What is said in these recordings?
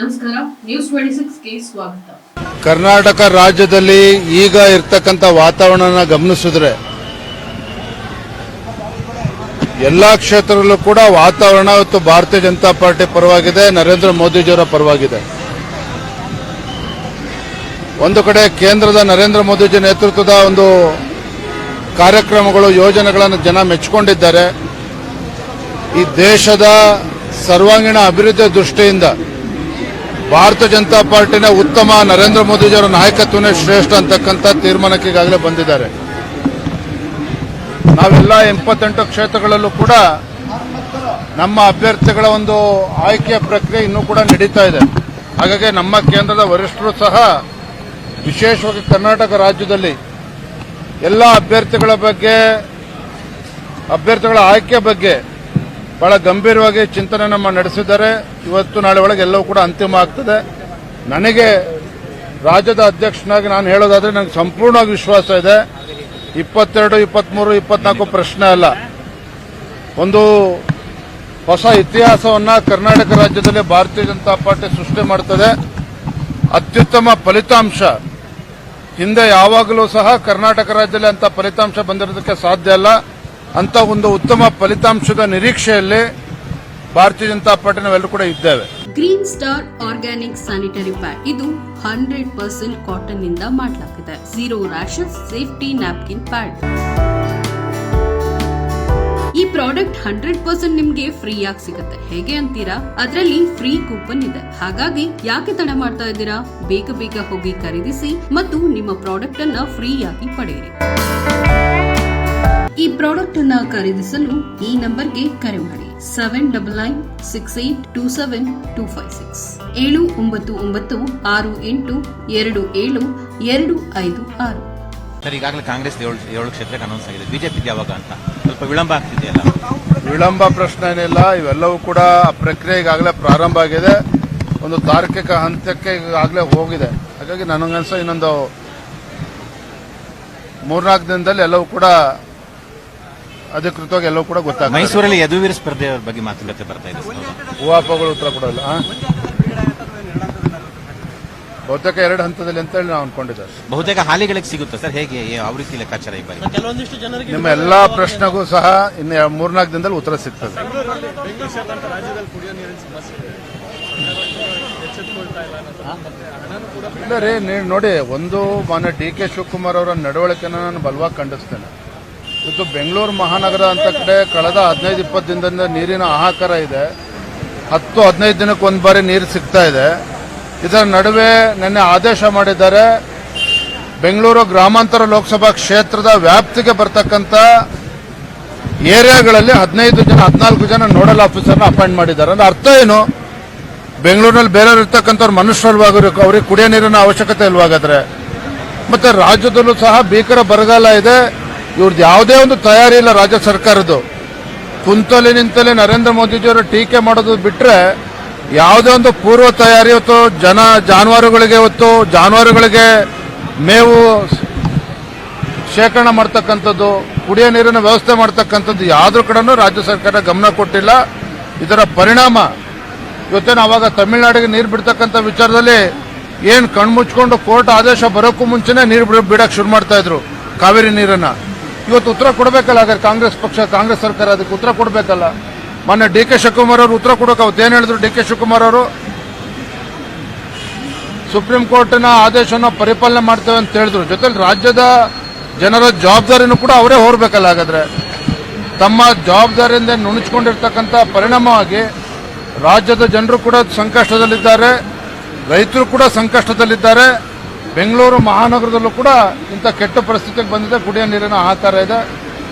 ನಮಸ್ಕಾರ news twenty ಸ್ವಾಗತ. ಕರ್ನಾಟಕ ರಾಜ್ಯದಲ್ಲಿ ಈಗ ಇರ್ತಕ್ಕಂಥ ವಾತಾವರಣನ ಗಮನಿಸಿದ್ರೆ ಎಲ್ಲಾ ಕ್ಷೇತ್ರದಲ್ಲೂ ಕೂಡ ವಾತಾವರಣ ಇವತ್ತು ಭಾರತೀಯ ಜನತಾ ಪಾರ್ಟಿ ಪರವಾಗಿದೆ, ನರೇಂದ್ರ ಮೋದಿಜಿಯವರ ಪರವಾಗಿದೆ. ಒಂದು ಕಡೆ ಕೇಂದ್ರದ ನರೇಂದ್ರ ಮೋದಿಜಿ ನೇತೃತ್ವದ ಒಂದು ಕಾರ್ಯಕ್ರಮಗಳು, ಯೋಜನೆಗಳನ್ನು ಜನ ಮೆಚ್ಚಿಕೊಂಡಿದ್ದಾರೆ ಈ ದೇಶದ ಸರ್ವಾಂಗೀಣ ಅಭಿವೃದ್ಧಿ ದೃಷ್ಟಿಯಿಂದ ಭಾರತೀಯ ಜನತಾ ಪಾರ್ಟಿನ ಉತ್ತಮ ನರೇಂದ್ರ ಮೋದಿಜಿಯವರ ನಾಯಕತ್ವನೇ ಶ್ರೇಷ್ಠ ಅಂತಕ್ಕಂಥ ತೀರ್ಮಾನಕ್ಕೆ ಈಗಾಗಲೇ ಬಂದಿದ್ದಾರೆ. ನಾವೆಲ್ಲ ಎಪ್ಪತ್ತೆಂಟು ಕ್ಷೇತ್ರಗಳಲ್ಲೂ ಕೂಡ ನಮ್ಮ ಅಭ್ಯರ್ಥಿಗಳ ಒಂದು ಆಯ್ಕೆಯ ಪ್ರಕ್ರಿಯೆ ಇನ್ನೂ ಕೂಡ ನಡೀತಾ ಇದೆ. ಹಾಗಾಗಿ ನಮ್ಮ ಕೇಂದ್ರದ ವರಿಷ್ಠರು ಸಹ ವಿಶೇಷವಾಗಿ ಕರ್ನಾಟಕ ರಾಜ್ಯದಲ್ಲಿ ಎಲ್ಲ ಅಭ್ಯರ್ಥಿಗಳ ಬಗ್ಗೆ, ಅಭ್ಯರ್ಥಿಗಳ ಆಯ್ಕೆ ಬಗ್ಗೆ ಬಹಳ ಗಂಭೀರವಾಗಿ ಚಿಂತನೆ ನಮ್ಮ ನಡೆಸಿದ್ದಾರೆ. ಇವತ್ತು ನಾಳೆ ಒಳಗೆ ಎಲ್ಲವೂ ಕೂಡ ಅಂತಿಮ ಆಗ್ತದೆ. ನನಗೆ ರಾಜ್ಯದ ಅಧ್ಯಕ್ಷನಾಗಿ ನಾನು ಹೇಳೋದಾದ್ರೆ ನನಗೆ ಸಂಪೂರ್ಣವಾಗಿ ವಿಶ್ವಾಸ ಇದೆ. ಇಪ್ಪತ್ತೆರಡು, ಇಪ್ಪತ್ಮೂರು, ಇಪ್ಪತ್ನಾಲ್ಕು ಪ್ರಶ್ನೆ ಅಲ್ಲ. ಒಂದು ಹೊಸ ಇತಿಹಾಸವನ್ನು ಕರ್ನಾಟಕ ರಾಜ್ಯದಲ್ಲಿ ಭಾರತೀಯ ಜನತಾ ಪಾರ್ಟಿ ಸೃಷ್ಟಿ ಮಾಡ್ತದೆ. ಅತ್ಯುತ್ತಮ ಫಲಿತಾಂಶ. ಹಿಂದೆ ಯಾವಾಗಲೂ ಸಹ ಕರ್ನಾಟಕ ರಾಜ್ಯದಲ್ಲಿ ಅಂತ ಫಲಿತಾಂಶ ಬಂದಿರೋದಕ್ಕೆ ಸಾಧ್ಯ ಅಲ್ಲ. ಅಂತ ಒಂದು ಉತ್ತಮ ಫಲಿತಾಂಶದ ನಿರೀಕ್ಷೆಯಲ್ಲಿ ಭಾರತೀಯ ಜನತಾ ಪಾರ್ಟಿ ನಾವೆಲ್ಲರೂ ಕೂಡ ಇದ್ದೇವೆ. Green star organic sanitary pad ಇದು ಹಂಡ್ರೆಡ್ ಪರ್ಸೆಂಟ್ ಕಾಟನ್ನಿಂದ ಮಾಡಲಾಗಿದೆ zero rashes safety napkin pad ಈ ಪ್ರಾಡಕ್ಟ್ ಹಂಡ್ರೆಡ್ ಪರ್ಸೆಂಟ್ ನಿಮ್ಗೆ ಫ್ರೀ ಆಗಿ ಸಿಗುತ್ತೆ. ಹೇಗೆ ಅಂತೀರಾ? ಅದರಲ್ಲಿ ಫ್ರೀ ಕೂಪನ್ ಇದೆ. ಹಾಗಾಗಿ ಯಾಕೆ ತಡ ಮಾಡ್ತಾ ಇದ್ದೀರಾ? ಬೇಗ ಬೇಗ ಹೋಗಿ ಖರೀದಿಸಿ ಮತ್ತು ನಿಮ್ಮ ಪ್ರಾಡಕ್ಟ್ ಅನ್ನ ಫ್ರೀ ಪಡೆಯಿರಿ. ಈ ಪ್ರಾಡಕ್ಟ್ ಅನ್ನ ಖರೀದಿಸಲು ಈ ನಂಬರ್ಗೆ ಕರೆ ಮಾಡಿ. Seven double nine six eight two seven two five six ಏಳು ಒಂಬತ್ತು ಒಂಬತ್ತು ಆರು ಎಂಟು ಎರಡು ಏಳು ಎರಡು ಐದು ಆರು. ಸರ್ ಈಗಾಗಲೇ ಕಾಂಗ್ರೆಸ್ ಏಳು ಏಳು ಕ್ಷೇತ್ರಕ್ಕೆ ಅನೌನ್ಸ್ ಆಗಿದೆ. ಬಿಜೆಪಿ ಯಾವಾಗ ಅಂತ? ಸ್ವಲ್ಪ ವಿಳಂಬ ಆಗ್ತಿದೆಯಲ್ಲ ವಿಳಂಬ ಪ್ರಶ್ನೆ ಏನಿಲ್ಲ ಇವೆಲ್ಲವೂ ಕೂಡ ಆ ಪ್ರಕ್ರಿಯೆ ಈಗಾಗಲೇ ಪ್ರಾರಂಭ ಆಗಿದೆ. ಒಂದು ತಾರ್ಕಿಕ ಹಂತಕ್ಕೆ ಈಗಾಗಲೇ ಹೋಗಿದೆ. ಹಾಗಾಗಿ ನನಗನ್ಸ ಇನ್ನೊಂದು ಮೂರ್ನಾಲ್ಕು ದಿನದಲ್ಲಿ ಎಲ್ಲವೂ ಕೂಡ ಅಧಿಕೃತವಾಗಿ ಎಲ್ಲವೂ ಕೂಡ ಗೊತ್ತಾಗ್ತದೆ. ಮೈಸೂರಲ್ಲಿ ಯದುವೀರ್ ಸ್ಪರ್ಧೆ ಬಗ್ಗೆ ಮಾತುಕತೆ ಬರ್ತಾ ಇದೆ ಸರ್. ಹೂವಾಪಗಳು ಉತ್ತರ ಕೊಡಲ್ಲ? ಬಹುತೇಕ ಎರಡು ಹಂತದಲ್ಲಿ ಅಂತ ಹೇಳಿ ನಾವು ಅನ್ಕೊಂಡಿದ್ದಾರೆ ಬಹುತೇಕ ಹಾಲಿಗಳಿಗೆ ಸಿಗುತ್ತೆ ಸರ್. ಹೇಗೆ ಯಾವ ರೀತಿ ಲೆಕ್ಕಾಚಾರ ಈ ಬಾರಿ? ನಿಮ್ಮ ಎಲ್ಲಾ ಪ್ರಶ್ನೆಗೂ ಸಹ ಇನ್ನು ಮೂರ್ನಾಲ್ಕು ದಿನದಲ್ಲಿ ಉತ್ತರ ಸಿಗ್ತದೆ. ಇಲ್ಲ ರೀ ನೀವು ನೋಡಿ ಒಂದು ಮಾನ್ಯ ಡಿ ಕೆ ಶಿವಕುಮಾರ್ ಅವರ ನಡವಳಿಕೆನ ನಾನು ಬಲವಾಗಿ ಖಂಡಿಸ್ತೇನೆ. ಇವತ್ತು ಬೆಂಗಳೂರು ಮಹಾನಗರ ಅಂತ ಕಡೆ ಕಳೆದ ಹದಿನೈದು, ಇಪ್ಪತ್ತು ದಿನದಿಂದ ನೀರಿನ ಆಹಾಕಾರ ಇದೆ. ಹತ್ತು, ಹದಿನೈದು ದಿನಕ್ಕೆ ಒಂದು ಬಾರಿ ನೀರು ಸಿಗ್ತಾ ಇದೆ. ಇದರ ನಡುವೆ ನಿನ್ನೆ ಆದೇಶ ಮಾಡಿದ್ದಾರೆ, ಬೆಂಗಳೂರು ಗ್ರಾಮಾಂತರ ಲೋಕಸಭಾ ಕ್ಷೇತ್ರದ ವ್ಯಾಪ್ತಿಗೆ ಬರ್ತಕ್ಕಂಥ ಏರಿಯಾಗಳಲ್ಲಿ ಹದಿನೈದು ಜನ, ಹದಿನಾಲ್ಕು ಜನ ನೋಡಲ್ ಆಫೀಸರ್ನ ಅಪಾಯಿಂಟ್ ಮಾಡಿದ್ದಾರೆ. ಅಂದ್ರೆ ಅರ್ಥ ಏನು? ಬೆಂಗಳೂರಿನಲ್ಲಿ ಬೇರೆ ಇರ್ತಕ್ಕಂಥವ್ರು ಮನುಷ್ಯರಲ್ವಾಗಿರೋ ಅವ್ರಿಗೆ ಕುಡಿಯೋ ನೀರಿನ ಅವಶ್ಯಕತೆ ಇಲ್ವಾಗಾದ್ರೆ. ಮತ್ತೆ ರಾಜ್ಯದಲ್ಲೂ ಸಹ ಭೀಕರ ಬರಗಾಲ ಇದೆ. ಇವ್ರದ್ದು ಯಾವುದೇ ಒಂದು ತಯಾರಿ ಇಲ್ಲ ರಾಜ್ಯ ಸರ್ಕಾರದ್ದು. ಕುಂತಲೆ ನಿಂತಲೇ ನರೇಂದ್ರ ಮೋದಿಜಿಯವರು ಟೀಕೆ ಮಾಡೋದು ಬಿಟ್ಟರೆ ಯಾವುದೇ ಒಂದು ಪೂರ್ವ ತಯಾರಿ ಹೊತ್ತು ಜನ ಜಾನುವಾರುಗಳಿಗೆ ಹೊತ್ತು ಜಾನುವಾರುಗಳಿಗೆ ಮೇವು ಶೇಖರಣೆ ಮಾಡ್ತಕ್ಕಂಥದ್ದು, ಕುಡಿಯೋ ನೀರಿನ ವ್ಯವಸ್ಥೆ ಮಾಡ್ತಕ್ಕಂಥದ್ದು ಯಾವುದ್ರ ಕಡೆನೂ ರಾಜ್ಯ ಸರ್ಕಾರ ಗಮನ ಕೊಟ್ಟಿಲ್ಲ. ಇದರ ಪರಿಣಾಮ ಇವತ್ತೇನು ಅವಾಗ ತಮಿಳುನಾಡಿಗೆ ನೀರು ಬಿಡ್ತಕ್ಕಂಥ ವಿಚಾರದಲ್ಲಿ ಏನು ಕಣ್ಮುಚ್ಕೊಂಡು ಕೋರ್ಟ್ ಆದೇಶ ಬರೋಕ್ಕೂ ಮುಂಚೆನೇ ನೀರು ಬಿಡೋಕ್ಕೆ ಶುರು ಮಾಡ್ತಾ ಇದ್ರು. ಕಾವೇರಿ ನೀರನ್ನ. ಇವತ್ತು ಉತ್ತರ ಕೊಡಬೇಕಲ್ಲ, ಹಾಗಾದ್ರೆ ಕಾಂಗ್ರೆಸ್ ಪಕ್ಷ, ಕಾಂಗ್ರೆಸ್ ಸರ್ಕಾರ ಅದಕ್ಕೆ ಉತ್ತರ ಕೊಡಬೇಕಲ್ಲ. ಮೊನ್ನೆ ಡಿ ಕೆ ಶಿವಕುಮಾರ್ ಅವರು ಉತ್ತರ ಕೊಡೋಕೆ ಅವತ್ತು ಏನು ಹೇಳಿದ್ರು ಡಿ ಕೆ ಶಿವಕುಮಾರ್ ಅವರು? ಸುಪ್ರೀಂ ಕೋರ್ಟ್ನ ಆದೇಶವನ್ನು ಪರಿಪಾಲನೆ ಮಾಡ್ತೇವೆ ಅಂತ ಹೇಳಿದ್ರು. ಜೊತೆಲಿ ರಾಜ್ಯದ ಜನರ ಜವಾಬ್ದಾರಿನೂ ಕೂಡ ಅವರೇ ಹೊರಬೇಕಲ್ಲ ಹಾಗಾದ್ರೆ. ತಮ್ಮ ಜವಾಬ್ದಾರಿಯಿಂದ ನುಣುಚ್ಕೊಂಡಿರ್ತಕ್ಕಂಥ ಪರಿಣಾಮವಾಗಿ ರಾಜ್ಯದ ಜನರು ಕೂಡ ಸಂಕಷ್ಟದಲ್ಲಿದ್ದಾರೆ, ರೈತರು ಕೂಡ ಸಂಕಷ್ಟದಲ್ಲಿದ್ದಾರೆ. ಬೆಂಗಳೂರು ಮಹಾನಗರದಲ್ಲೂ ಕೂಡ ಇಂಥ ಕೆಟ್ಟ ಪರಿಸ್ಥಿತಿಗೆ ಬಂದಿದೆ. ಕುಡಿಯೋ ನೀರಿನ ಹಾಹಾಕಾರ ಇದೆ.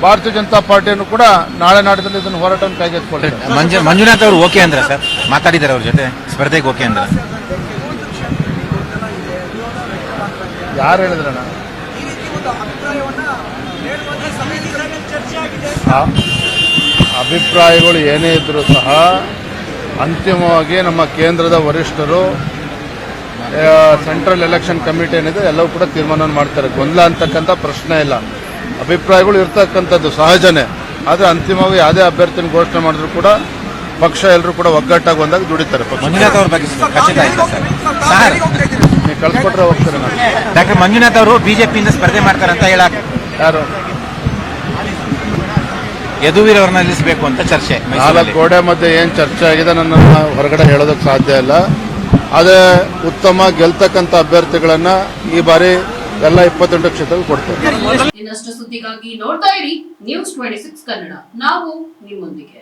ಭಾರತೀಯ ಜನತಾ ಪಾರ್ಟಿಯನ್ನು ಕೂಡ ನಾಳೆ ನಾಡಿದಲ್ಲಿ ಇದನ್ನು ಹೋರಾಟವನ್ನು ಕೈಗೆತ್ತಿಕೊಳ್ಳಿ ಮಂಜು ಮಂಜುನಾಥ್ ಅವರು ಓಕೆ ಅಂದ್ರೆ ಸರ್? ಮಾತಾಡಿದ್ದಾರೆ ಅವ್ರ ಜೊತೆ. ಸ್ಪರ್ಧೆಗೆ ಓಕೆ ಅಂದ್ರೆ. ಯಾರು ಹೇಳಿದ್ರಣ್ಣ? ಆ- ಅಭಿಪ್ರಾಯಗಳು ಏನೇ ಇದ್ರೂ ಸಹ ಅಂತಿಮವಾಗಿ ನಮ್ಮ ಕೇಂದ್ರದ ವರಿಷ್ಠರು ಸೆಂಟ್ರಲ್ ಎಲೆಕ್ಷನ್ ಕಮಿಟಿ ಏನಿದೆ ಎಲ್ಲವೂ ಕೂಡ ತೀರ್ಮಾನವನ್ನು ಮಾಡ್ತಾರೆ. ಗೊಂದಲ ಅಂತಕ್ಕಂಥ ಪ್ರಶ್ನೆ ಇಲ್ಲ. ಅಭಿಪ್ರಾಯಗಳು ಇರ್ತಕ್ಕಂಥದ್ದು ಸಹಜನೇ. ಆದರೆ ಅಂತಿಮವಾಗಿ ಯಾವುದೇ ಅಭ್ಯರ್ಥಿನ ಘೋಷಣೆ ಮಾಡಿದ್ರು ಕೂಡ ಪಕ್ಷ ಎಲ್ಲರೂ ಕೂಡ ಒಗ್ಗಟ್ಟಾಗಿ ಬಂದಾಗ ದುಡಿತಾರೆ. ಕಳ್ಸಿಕೊಟ್ರೆ ಹೋಗ್ತಾರೆ ಡಾಕ್ಟರ್ ಮಂಜುನಾಥ್ ಅವರು ಬಿಜೆಪಿಯಿಂದ ಸ್ಪರ್ಧೆ ಮಾಡ್ತಾರೆ ಅಂತ ಹೇಳಕ್ ಯಾರು? ಯದುವೀರ್ ಅವ್ರನ್ನ ನಿಲ್ಲಿಸಬೇಕು ಅಂತ ಚರ್ಚೆ ನಾಲ್ಕು. ಗೋಡೆ ಮಧ್ಯೆ ಏನ್ ಚರ್ಚೆ ಆಗಿದೆ ನನ್ನ ಹೊರಗಡೆ ಹೇಳೋದಕ್ಕೆ ಸಾಧ್ಯ ಇಲ್ಲ. ಅದೇ ಉತ್ತಮ ಗೆಲ್ತಕ್ಕಂಥ ಅಭ್ಯರ್ಥಿಗಳನ್ನ ಈ ಬಾರಿ ಎಲ್ಲ ಇಪ್ಪತ್ತೆಂಟು ಕ್ಷೇತ್ರದಲ್ಲಿ ಕೊಡ್ತಾರೆ ಇನ್ನಷ್ಟು ಸುದ್ದಿಗಾಗಿ ನೋಡ್ತಾ ಇರಿ ನ್ಯೂಸ್ ಟ್ವೆಂಟಿ ಸಿಕ್ಸ್ ಕನ್ನಡ. ನಾವು ನಿಮ್ಮೊಂದಿಗೆ.